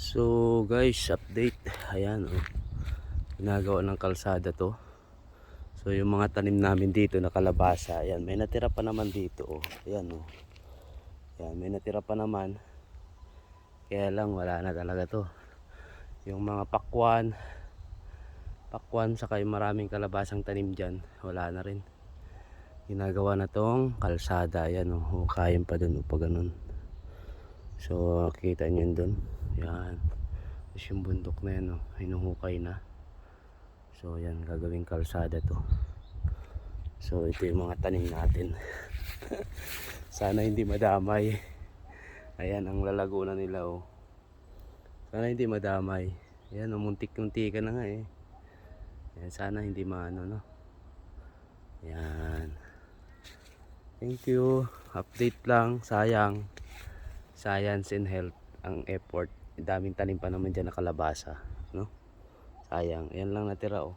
So guys, update. Ayan oh. Ginagawa ng kalsada to. So yung mga tanim namin dito na kalabasa, ayan, may natira pa naman dito oh. Ayan oh. Ayan, may natira pa naman. Kaya lang wala na talaga to. Yung mga pakwan, pakwan saka yung maraming kalabasang tanim dyan, wala na rin. Ginagawa na tong kalsada, ayan oh. Hukayin pa dun oh, pa ganun. So, kita nyo yun dun. Yan. Tapos yung bundok na yan, oh, hinuhukay na. So, yan, gagawing kalsada to. So, ito yung mga tanim natin. Sana hindi madamay. Ayan, ang lalago na nila, oh. Sana hindi madamay. Ayan, oh, muntik-muntika na nga, eh. Ayan, sana hindi maano, no. Yan. Thank you. Update lang. Sayang science and health ang effort. Daming tanim pa naman dyan na kalabasa. No? Sayang. Yan lang natira oh.